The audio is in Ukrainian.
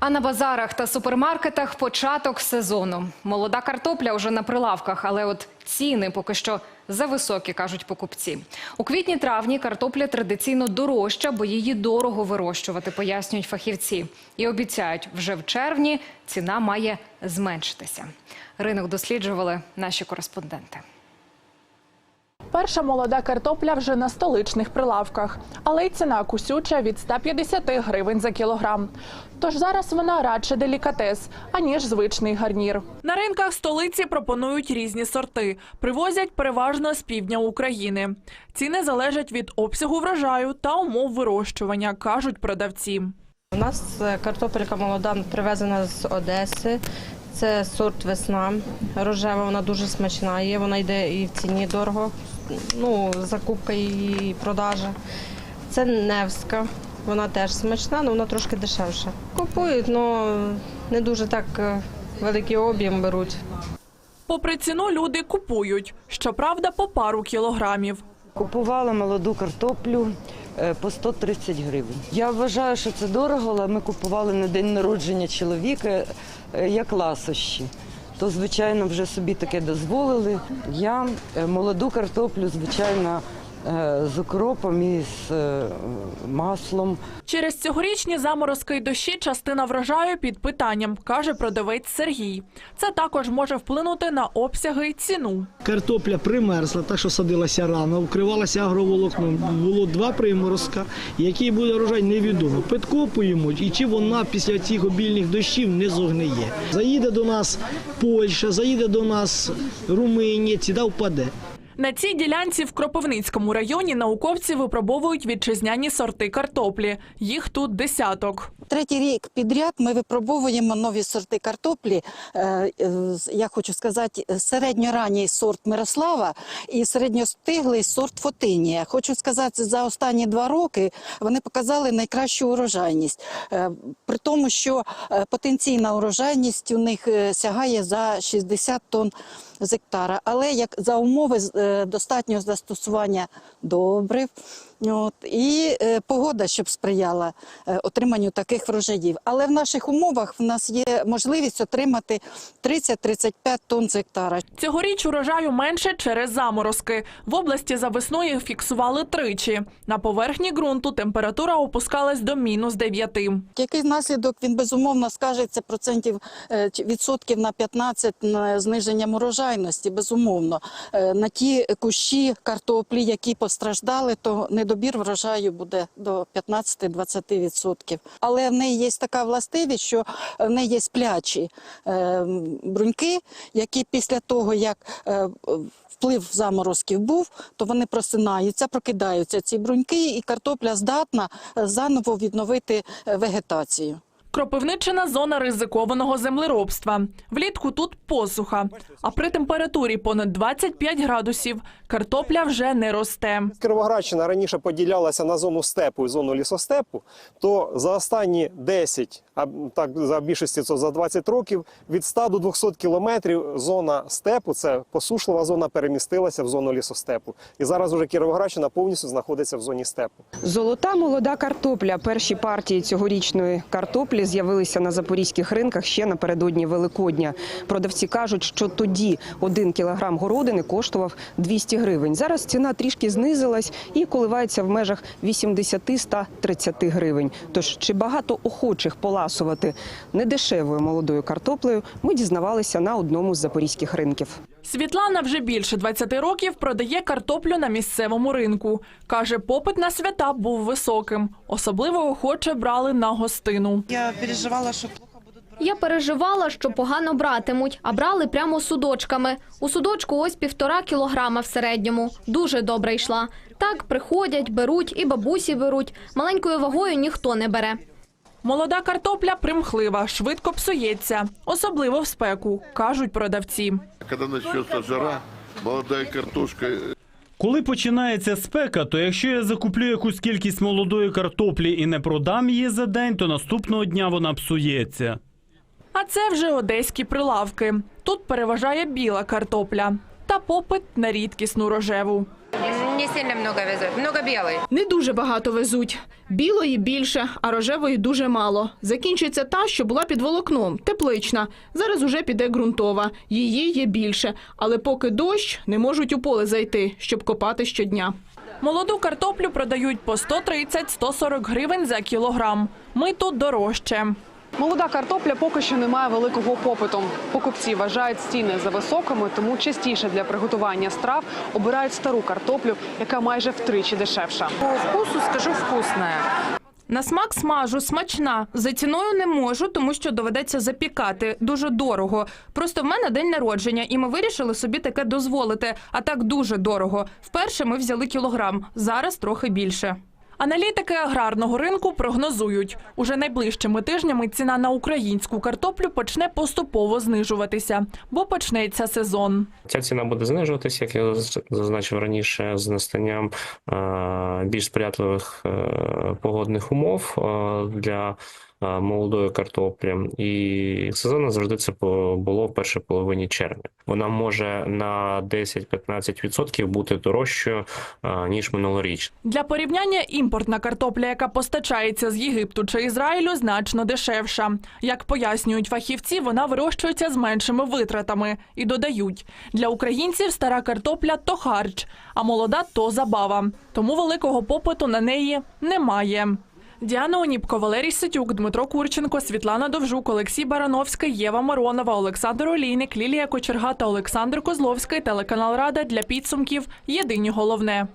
А на базарах та супермаркетах початок сезону. Молода картопля вже на прилавках, але от ціни поки що зависокі, кажуть покупці. У квітні-травні картопля традиційно дорожча, бо її дорого вирощувати, пояснюють фахівці. І обіцяють, вже в червні ціна має зменшитися. Ринок досліджували наші кореспонденти. Перша молода картопля вже на столичних прилавках, але й ціна кусюча від 150 гривень за кілограм. Тож зараз вона радше делікатес, аніж звичний гарнір. На ринках столиці пропонують різні сорти. Привозять переважно з півдня України. Ціни залежать від обсягу врожаю та умов вирощування, кажуть продавці. У нас е, картопелька молода привезена з Одеси. Це сорт весна. Рожева, вона дуже смачна є. Вона йде і в ціні дорого. Ну, закупка і продажа. Це Невська. Вона теж смачна, але вона трошки дешевша. Купують, але не дуже так е, великий об'єм беруть. Попри ціну, люди купують. Щоправда, по пару кілограмів. Купувала молоду картоплю е, по 130 гривень. Я вважаю, що це дорого, але ми купували на день народження чоловіка е, як ласощі. То, звичайно, вже собі таке дозволили. Я е, молоду картоплю, звичайно, з укропом і з е, маслом. Через цьогорічні заморозки й дощі частина врожаю під питанням, каже продавець Сергій. Це також може вплинути на обсяги й ціну. Картопля примерзла, та що садилася рано, вкривалася агроволокном. Було два приморозка. Який буде урожай, невідомо. Підкопуємо, і чи вона після цих обільних дощів не зогниє. Заїде до нас Польща, заїде до нас Румунія, ціна впаде. На цій ділянці в Кропивницькому районі науковці випробовують вітчизняні сорти картоплі. Їх тут десяток. Третій рік підряд ми випробовуємо нові сорти картоплі. Е, Я хочу сказати, середньоранній сорт Мирослава і середньостиглий сорт Фотинія. Хочу сказати, за останні два роки вони показали найкращу урожайність. Е, При тому, що е, потенційна урожайність у них сягає за 60 тонн з гектара. Але як за умови е, достатнього застосування добрив, От, і е, погода, щоб сприяла е, отриманню таких врожаїв. Але в наших умовах в нас є можливість отримати 30-35 тонн з гектара. Цьогоріч урожаю менше через заморозки. В області за весною фіксували тричі. На поверхні ґрунту температура опускалась до мінус 9. Який наслідок він безумовно скажеться процентів е, відсотків на 15 на зниженням урожайності, безумовно. Е, На ті кущі картоплі, які постраждали, то недобір врожаю буде до 15-20 відсотків. Але в неї є така властивість, що в неї є сплячі е, бруньки, які після того, як е, вплив заморозків був, то вони просинаються, прокидаються ці бруньки, і картопля здатна е, заново відновити вегетацію. Кропивничина зона ризикованого землеробства. Влітку тут посуха, а при температурі понад 25 градусів картопля вже не росте. Кіровоградщина раніше поділялася на зону степу і зону лісостепу, то за останні 10, а так за більшості це за 20 років, від 100 до 200 кілометрів зона степу, це посушлива зона, перемістилася в зону лісостепу. І зараз уже Кіровоградщина повністю знаходиться в зоні степу. Золота молода картопля. Перші партії цьогорічної картоплі з'явилися на запорізьких ринках ще напередодні Великодня. Продавці кажуть, що тоді один кілограм городини коштував 200 гривень. Зараз ціна трішки знизилась і коливається в межах 80-130 гривень. Тож чи багато охочих поласувати недешевою молодою картоплею, ми дізнавалися на одному з запорізьких ринків. Світлана вже більше 20 років продає картоплю на місцевому ринку. Каже, попит на свята був високим. Особливо охоче брали на гостину. Я переживала, що плохо будуть брати. Я переживала, що погано братимуть, а брали прямо судочками. У судочку ось півтора кілограма в середньому. Дуже добре йшла. Так приходять, беруть і бабусі беруть. Маленькою вагою ніхто не бере. Молода картопля примхлива, швидко псується, особливо в спеку, кажуть продавці. Когда начнется жара, молодая картошка Коли починається спека, то якщо я закуплю якусь кількість молодої картоплі і не продам її за день, то наступного дня вона псується. А це вже одеські прилавки. Тут переважає біла картопля та попит на рідкісну рожеву. Не сильно много везет. Много белой. Не дуже багато везуть. Білої більше, а рожевої дуже мало. Закінчиться та, що була під волокном, теплична. Зараз уже піде ґрунтова. Її є більше. Але поки дощ, не можуть у поле зайти, щоб копати щодня. Молоду картоплю продають по 130-140 гривень за кілограм. Ми тут дорожче. Молода картопля поки що не має великого попиту. Покупці вважають ціни за високими, тому частіше для приготування страв обирають стару картоплю, яка майже втричі дешевша. По вкусу скажу вкусная. На смак смажу, смачна. За ціною не можу, тому що доведеться запікати. Дуже дорого. Просто в мене день народження, і ми вирішили собі таке дозволити. А так дуже дорого. Вперше ми взяли кілограм, зараз трохи більше. Аналітики аграрного ринку прогнозують, уже найближчими тижнями ціна на українську картоплю почне поступово знижуватися, бо почнеться сезон. Ця ціна буде знижуватися, як я зазначив раніше, з настанням е, більш сприятливих е, погодних умов е, для молодої картоплі. І сезонно завжди це було в першій половині червня. Вона може на 10-15% бути дорожчою, ніж минулоріч. Для порівняння імпортна картопля, яка постачається з Єгипту чи Ізраїлю, значно дешевша. Як пояснюють фахівці, вона вирощується з меншими витратами і додають для українців стара картопля то харч, а молода то забава. Тому великого попиту на неї немає. Діана Оніпко, Валерій Сетюк, Дмитро Курченко, Світлана Довжук, Олексій Барановська, Єва Моронова, Олександр Олійник, Лілія Кочерга та Олександр Козловський. Телеканал Рада для підсумків. Єдині головне.